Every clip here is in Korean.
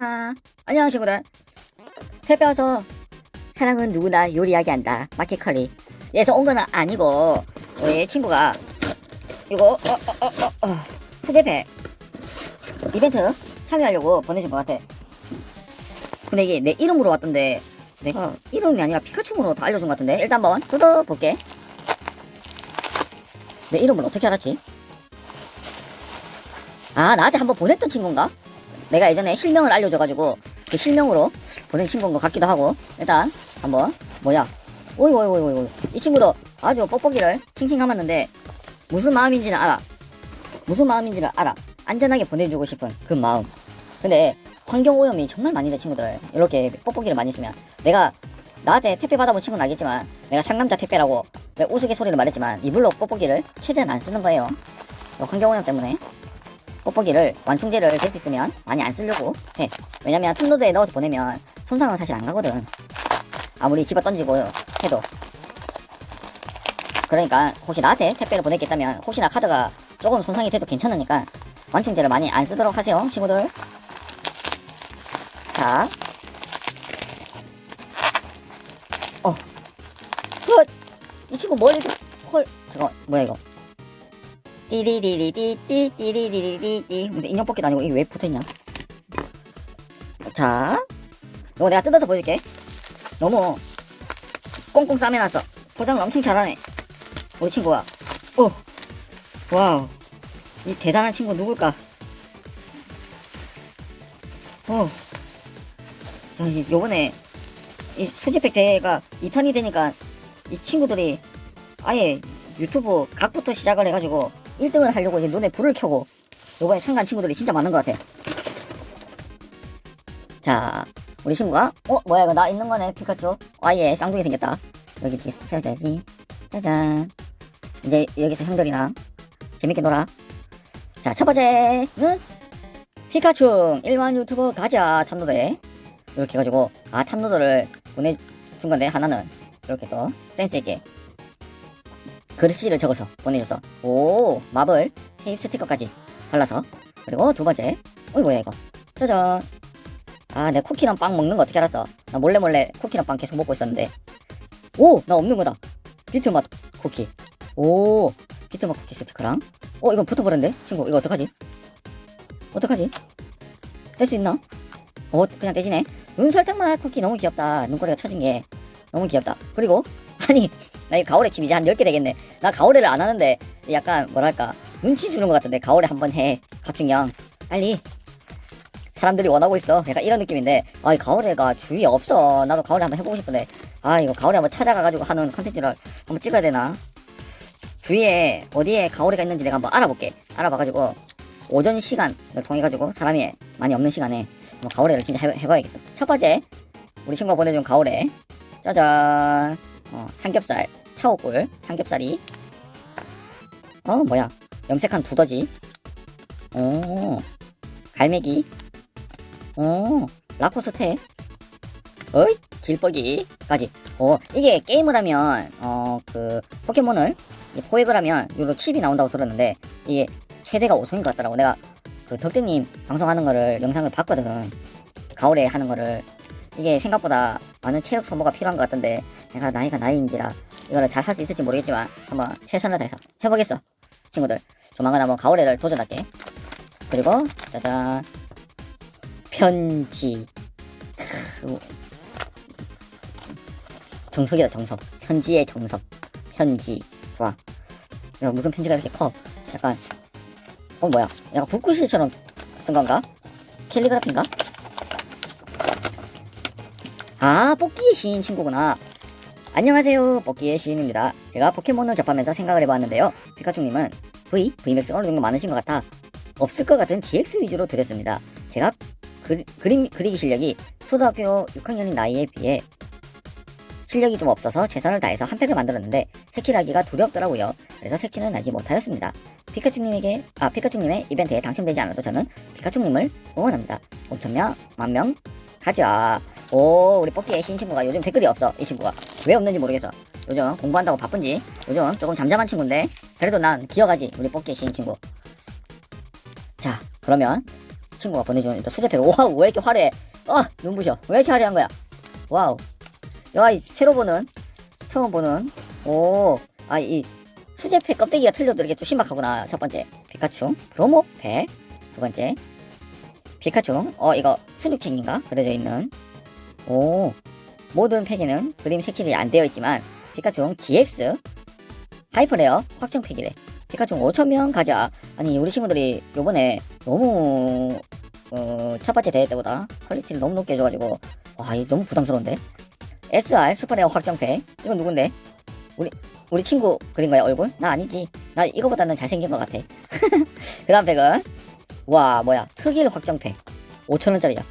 아, 안녕 친구들. 택배 와서 사랑은 누구나 요리하게 한다. 마켓컬리. 얘서 온건 아니고 우리 친구가 이거 어, 어, 어, 어, 어, 수제패 이벤트 참여하려고 보내준 것 같아. 근데 이게 내 이름으로 왔던데 내가 이름이 아니라 피카츄으로 다 알려준 것 같은데 일단 한번 뜯어볼게. 내 이름을 어떻게 알았지? 아 나한테 한번 보냈던 친구인가? 내가 예전에 실명을 알려줘가지고 그 실명으로 보낸 친구인 것 같기도 하고 일단 한번 뭐야 오이고 오이고 오이고 오이고. 이 친구도 아주 뻑뻑이를 칭칭 감았는데 무슨 마음인지는 알아 무슨 마음인지는 알아 안전하게 보내주고 싶은 그 마음 근데 환경오염이 정말 많이 돼 친구들 이렇게 뻑뻑이를 많이 쓰면 내가 나한테 택배 받아본 친구는 알겠지만 내가 상남자 택배라고 내 우스갯소리를 말했지만 이불로 뻑뻑이를 최대한 안 쓰는 거예요 환경오염 때문에 뽁뽁이를 완충제를 될 수 있으면 많이 안 쓰려고 해. 왜냐면 틈노드에 넣어서 보내면 손상은 사실 안 가거든. 아무리 집어 던지고 해도. 그러니까 혹시 나한테 택배를 보냈겠다면 혹시나 카드가 조금 손상이 돼도 괜찮으니까 완충제를 많이 안 쓰도록 하세요, 친구들. 자. 어. 헛! 이 친구 뭘 이렇게 헐. 잠깐 뭐야 이거. 띠리리리띠띠 띠리리리띠 무슨 인형 뽑기도 아니고 이게 왜 붙어있냐 자 이거 내가 뜯어서 보여줄게 너무 꽁꽁 싸매놨어 포장을 엄청 잘하네 우리 친구가 오 와우 이 대단한 친구 누굴까 오 야, 이- 요번에 이 수지팩 대회가 2탄이 되니까 이 친구들이 아예 유튜브 각부터 시작을 해가지고 1등을 하려고 이제 눈에 불을 켜고 요번에 참가한 친구들이 진짜 많은 것 같아. 자, 우리 친구가 어 뭐야 이거 나 있는 거네 피카츄. 아예 쌍둥이 생겼다. 여기 뒤에 세워줘야지. 짜잔. 이제 여기서 형들이랑 재밌게 놀아. 자, 첫 번째는 피카츄 일반 유튜버 가자 탐노드에 이렇게 해가지고 아 탐노드를 보내준 건데 하나는. 이렇게 또 센스 있게 글씨를 적어서 보내줘서. 오 마블 테이프 스티커까지 발라서. 그리고 두 번째 어이 뭐야 이거. 짜잔. 아 내 쿠키랑 빵 먹는 거 어떻게 알았어? 나 몰래 몰래 쿠키랑 빵 계속 먹고 있었는데. 오 나 없는 거다. 비트맛 쿠키. 오 비트맛 쿠키 스티커랑. 어 이건 붙어버렸는데 친구. 이거 어떡하지? 어떡하지? 뗄 수 있나 어 그냥 떼지네 눈 설탕맛 쿠키 너무 귀엽다 눈꼬리가 처진 게 너무 귀엽다 그리고 아니 나 이 가오레 칩 이제 한 10개 되겠네. 나 가오레를 안 하는데 약간 뭐랄까 눈치 주는 것 같은데 가오레 한번 해. 가충형 빨리. 사람들이 원하고 있어. 약간 이런 느낌인데 아 이 가오레가 주위에 없어. 나도 가오레 한번 해보고 싶은데 아 이거 가오레 한번 찾아가가지고 하는 컨텐츠를 한번 찍어야 되나? 주위에 어디에 가오레가 있는지 내가 한번 알아볼게. 알아봐가지고 오전 시간을 통해가지고 사람이 많이 없는 시간에 한번 가오레를 진짜 해, 해봐야겠어. 첫 번째 우리 친구가 보내준 가오레 짜잔. 어, 삼겹살 차오꿀 삼겹살이. 어 뭐야. 염색한 두더지. 오 갈매기. 오 라코스테. 어이 질뻑이까지. 오 이게 게임을 하면 어 그 포켓몬을 이 포획을 하면 요로 칩이 나온다고 들었는데 이게 최대가 5성인 것 같더라고. 내가 그 덕등님 방송하는 거를 영상을 봤거든. 가을에 하는 거를. 이게 생각보다 많은 체력 소모가 필요한 것 같던데 내가 나이가 나이인지라 이거를 잘 할 수 있을지 모르겠지만 한번 최선을 다해서 해보겠어 친구들. 조만간 한번 가오레를 도전할게. 그리고 짜잔. 편지. 크, 정석이다 정석. 편지의 정석. 편지. 와 야, 무슨 편지가 이렇게 커? 약간 어 뭐야? 약간 붓글씨처럼 쓴 건가? 캘리그라피인가? 아 뽑기의 시인 친구구나. 안녕하세요. 뽑기의 시인입니다. 제가 포켓몬을 접하면서 생각을 해봤는데요. 피카츄님은 V, VMAX 어느 정도 많으신 것 같아 없을 것 같은 GX 위주로 드렸습니다. 제가 그, 그림 그리기 실력이 초등학교 6학년인 나이에 비해 실력이 좀 없어서 최선을 다해서 한 팩을 만들었는데 색칠하기가 두렵더라고요. 그래서 색칠은 하지 못하였습니다. 피카츄님에게 아 피카츄님의 이벤트에 당첨되지 않아도 저는 피카츄님을 응원합니다. 5천명 만명? 가자. 오 우리 뽑기의 신 친구가 요즘 댓글이 없어 이 친구가. 왜 없는지 모르겠어. 요즘 공부한다고 바쁜지? 요즘 조금 잠잠한 친구인데 그래도 난 기억하지 우리 뽑기 시인 친구. 자 그러면 친구가 보내준 일단 수제팩. 와우 왜 이렇게 화려해? 아 눈부셔. 왜 이렇게 화려한 거야? 와우 야 이 새로 보는 처음 보는. 오 아 이 수제팩 껍데기가 틀려도 이렇게 좀 신박하구나. 첫 번째 피카츄 프로모팩. 두 번째 피카츄 어 이거 순육책인가? 그려져 있는. 오 모든 팩에는 그림 색칠이 안 되어 있지만 피카츄 GX 하이퍼레어 확정 팩이래. 피카츄 5천명 가자. 아니 우리 친구들이 요번에 너무 어, 첫 번째 대회 때보다 퀄리티를 너무 높게 해줘가지고 와 이거 너무 부담스러운데 SR 슈퍼레어 확정팩. 이건 누군데? 우리 우리 친구 그린 거야 얼굴? 나 아니지. 나 이거보다는 잘생긴 것 같아. 그 다음 팩은? 와 뭐야. 특일 확정팩. 5천원짜리야.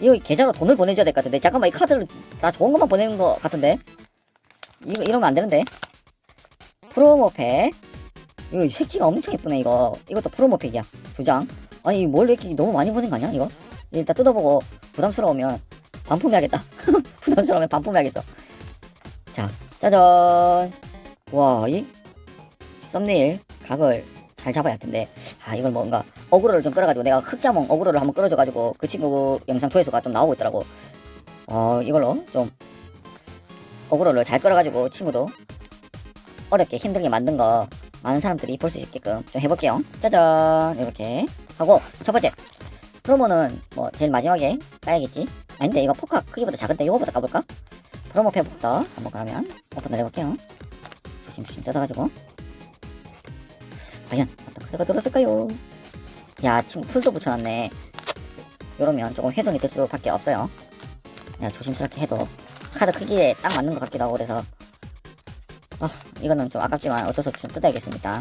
이거 계좌로 돈을 보내줘야 될 것 같은데. 잠깐만 이 카드를 나 좋은 것만 보내는 것 같은데. 이거 이러면 안 되는데. 프로모팩. 이거 색지가 엄청 예쁘네 이거. 이것도 프로모팩이야. 두 장. 아니 뭘 이렇게 너무 많이 보낸 거 아니야 이거? 일단 뜯어보고 부담스러우면 반품해야겠다 부담스러우면 반품해야겠어. 자 짜잔. 와 이 썸네일 각을 잘 잡아야 할 텐데. 아 이걸 뭔가 어그로를 좀 끌어가지고 내가 흑자몽 어그로를 한번 끌어줘가지고 그 친구 영상 조회수가 좀 나오고 있더라고. 어 이걸로 좀 어그로를 잘 끌어가지고 친구도 어렵게 힘들게 만든 거 많은 사람들이 볼 수 있게끔 좀 해볼게요. 짜잔. 이렇게 하고 첫 번째. 프로모는 뭐 제일 마지막에 까야겠지 아닌데 이거 포카 크기보다 작은데 이거보다 까볼까? 프로모 팩부터 한번 그러면 오픈을 해볼게요. 조심조심 뜯어가지고. 과연 어떤 카드가 들었을까요? 야 친구 풀도 붙여놨네. 이러면 조금 훼손이 될 수밖에 없어요. 내가 조심스럽게 해도 카드 크기에 딱 맞는 것 같기도 하고 그래서. 아 이거는 좀 아깝지만 어쩔 수 없이 좀 뜯어야겠습니다.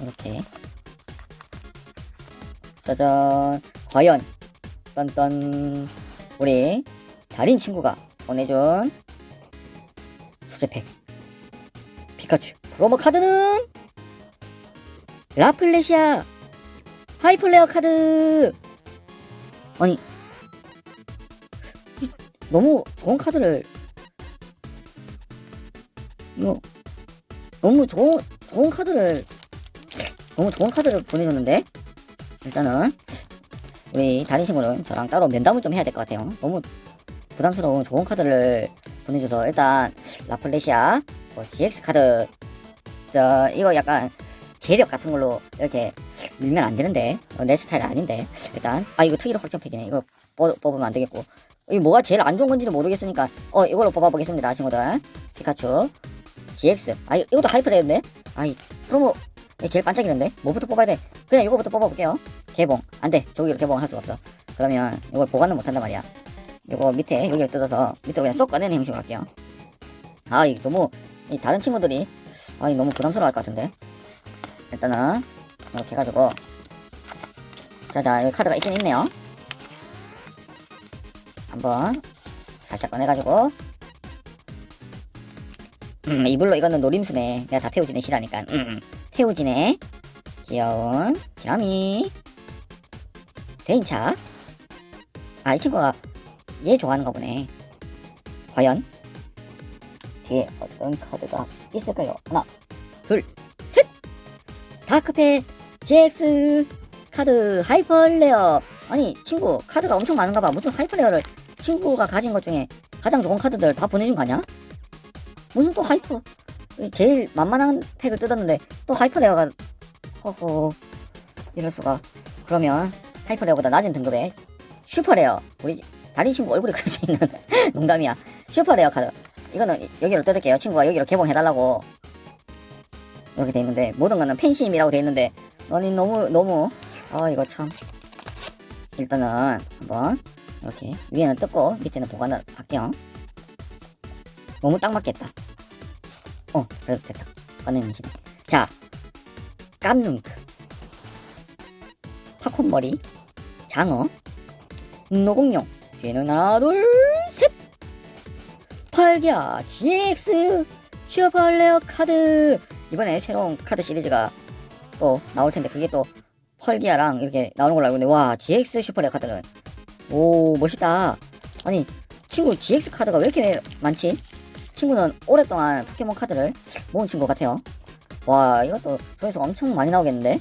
이렇게. 짜잔 과연 딴딴 우리 달인 친구가 보내준 수제팩 피카츄 프로모 카드는 라플레시아 하이플레어 카드. 아니 이- 너무 좋은 카드를 이거 너무 좋은 좋은 카드를 너무 좋은 카드를 보내줬는데 일단은 우리 다른 친구는 저랑 따로 면담을 좀 해야 될 것 같아요. 너무 부담스러운 좋은 카드를 보내줘서 일단 라플레시아 뭐 GX 카드 저 이거 약간 재력 같은 걸로 이렇게 밀면 안 되는데 어, 내 스타일 아닌데 일단. 아 이거 특이로 확정팩이네. 이거 뽑, 뽑으면 안 되겠고. 이 뭐가 제일 안 좋은 건지는 모르겠으니까 어 이걸로 뽑아보겠습니다 친구들. 피카츄 GX 아 이- 이것도 하이퍼레인데? 아이 프로모 제일 반짝이는데? 뭐부터 뽑아야 돼? 그냥 이거부터 뽑아볼게요 개봉. 안돼. 저기로 개봉을 할 수가 없어. 그러면 이걸 보관을 못한단 말이야. 이거 밑에 여기를 뜯어서 밑으로 그냥 쏙 꺼내는 형식으로 할게요. 아이 너무 이 다른 친구들이 아이 너무 부담스러워 할 것 같은데. 일단은 이렇게 해가지고. 자자 여기 카드가 있긴 있네요. 한번 살짝 꺼내가지고. 음 이불로 이거는 노림수네. 내가 다 태우지네 싫어하니까. 음 태우지네. 귀여운 지람이 대인차. 아 이 친구가 얘 좋아하는 거 보네. 과연? 뒤에 어떤 카드가 있을까요? 하나 둘셋! 다크페 GX 카드 하이퍼레어. 아니 친구 카드가 엄청 많은가 봐. 무슨 하이퍼레어를 친구가 가진 것 중에 가장 좋은 카드들 다 보내준 거 아니야? 무슨 또 하이퍼 제일 만만한 팩을 뜯었는데 또 하이퍼레어가 허허. 이럴 수가. 그러면 하이퍼레어보다 낮은 등급의 슈퍼레어. 우리 다른 친구 얼굴이 그려져 있는 농담이야. 슈퍼레어 카드 이거는 여기로 뜯을게요. 친구가 여기로 개봉해달라고. 이렇게 돼 있는데 모든 거는 팬심이라고 돼 있는데 아니 너무 너무 아 이거 참. 일단은 한번 이렇게 위에는 뜯고 밑에는 보관을 할게요. 너무 딱 맞겠다. 어 그래도 됐다. 꺼내는 시자 깜눈크. 팝콘 머리 장어 노공룡 뒤에는 하나 둘셋 펄기야 GX 슈퍼레어 카드 이번에 새로운 카드 시리즈가 또 나올 텐데 그게 또 펄기아랑 이렇게 나오는 걸로 알고 있는데 와 GX 슈퍼레어 카드는 오 멋있다 아니 친구 GX 카드가 왜 이렇게 많지? 친구는 오랫동안 포켓몬 카드를 모은 친구 같아요. 와, 이것도 조회수 엄청 많이 나오겠는데?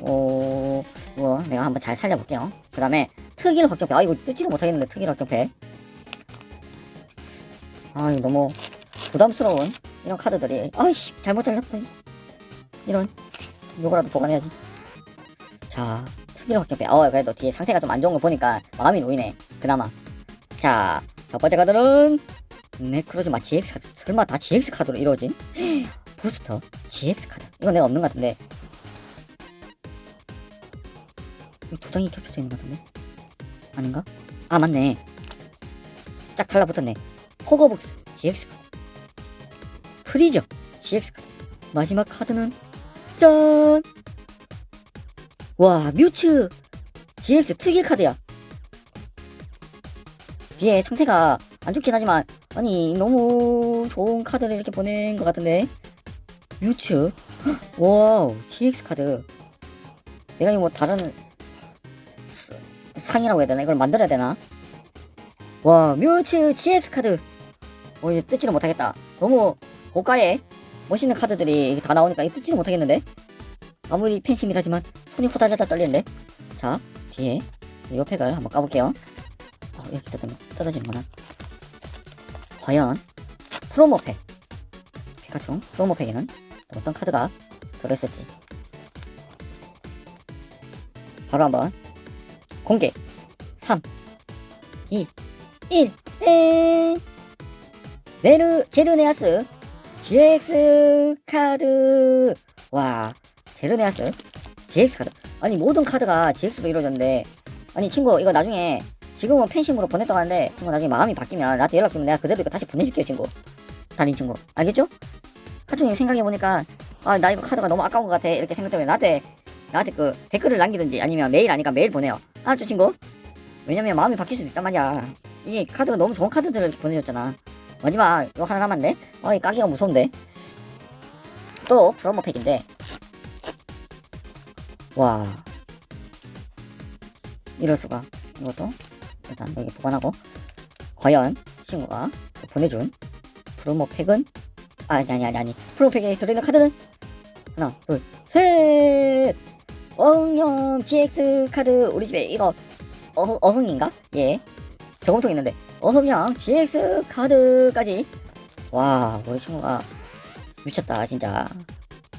오, 이거 내가 한번 잘 살려볼게요. 그 다음에 특일 확정팩. 아, 이거 뜯지를 못하겠는데, 특일 확정팩. 아, 이거 너무 부담스러운 이런 카드들이. 아이씨, 잘못 잘렸다. 이런. 요거라도 보관해야지. 자, 특일 확정팩. 어, 그래도 뒤에 상태가 좀 안 좋은 거 보니까 마음이 놓이네. 그나마. 자, 첫 번째 카드는 네크로즈마 GX 카드. 설마 다 GX 카드로 이루어진? 부스터 GX 카드. 이거 내가 없는 것 같은데. 이두 장이 겹쳐져 있는 것 같은데? 아닌가? 아, 맞네. 짝 달라붙었네. 호거북스 GX 카드. 프리저 GX 카드. 마지막 카드는 짠! 와, 뮤츠 GX 특일 카드야. 뒤에 상태가 안 좋긴 하지만 아니 너무 좋은 카드를 이렇게 보낸 것 같은데 뮤츠 와우 GX 카드 내가 이거 뭐 다른 스- 상이라고 해야 되나? 이걸 만들어야 되나? 와 뮤츠 GX 카드. 어 이제 뜯지를 못하겠다. 너무 고가의 멋있는 카드들이 다 나오니까 이거 뜯지를 못하겠는데? 아무리 팬심이라지만 손이 호다다다 떨리는데? 자 뒤에 이 팩을 한번 까볼게요. 어, 이렇게 뜯으면 뜯어지는구나. 과연 프로모팩. 피카츄 프로모팩에는 또 어떤 카드가 들어있을지. 바로 한번 공개. 3 2 1 땡! 네르 제르네아스. GX 카드. 와 제르네아스. GX 카드. 아니 모든 카드가 GX로 이루어졌는데. 아니 친구 이거 나중에 지금은 팬심으로 보냈다고 하는데 친구 나중에 마음이 바뀌면 나한테 연락 주면 내가 그대로 이거 다시 보내줄게요 친구. 달인 친구. 알겠죠? 나중에 생각해보니까 아 나 이거 카드가 너무 아까운 것 같아. 이렇게 생각되면 나한테 나한테 그 댓글을 남기든지 아니면 메일 아니까 메일 보내요 알았죠 친구? 왜냐면 마음이 바뀔 수도 있단 말이야. 이게 카드가 너무 좋은 카드들을 보내줬잖아. 마지막 이거 하나 남았네? 어이 까기가 무서운데. 또 프로모 팩인데. 와. 이럴 수가. 이것도 일단 여기 보관하고. 과연 친구가 보내준 프로모 팩은? 아, 아니 아니 아니 아니. 프로모 팩에 들어있는 카드는? 하나 둘셋 어흥형 GX 카드 우리 집에 이거 어흥, 어흥인가? 예. 저금통 있는데. 어흥형 GX 카드까지. 와 우리 친구가 미쳤다 진짜.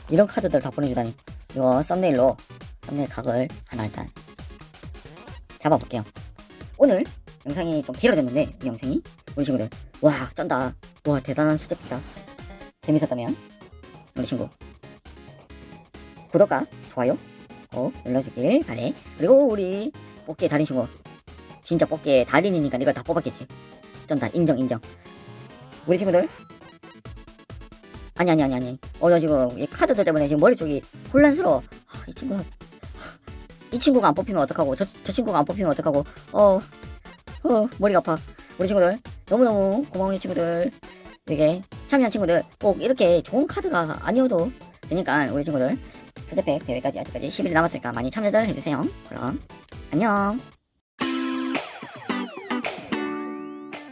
이런 카드들 다 보내주다니. 이거 썸네일로 썸네일 각을 하나 일단 잡아볼게요. 오늘 영상이 좀 길어졌는데 이 영상이? 우리 친구들. 와 쩐다. 와 대단한 수제피다. 재밌었다면 우리 친구 구독과 좋아요 꼭 눌러주길 바래 그리고 우리 뽑기의 달인 친구 진짜 뽑기의 달인이니까 이걸 다 뽑았겠지. 쩐다. 인정 인정. 우리 친구들? 아니 아니 아니 아니. 어 나 지금 이 카드들 때문에 지금 머릿속이 혼란스러워. 아, 이 친구 이 친구가 안 뽑히면 어떡하고 저, 저 친구가 안 뽑히면 어떡하고. 어, 어 머리가 아파. 우리 친구들 너무너무 고마운 이 친구들. 이게 참여한 친구들 꼭 이렇게 좋은 카드가 아니어도 되니까 우리 친구들 스대팩 대회까지 아직까지 10일 남았으니까 많이 참여들 해주세요. 그럼 안녕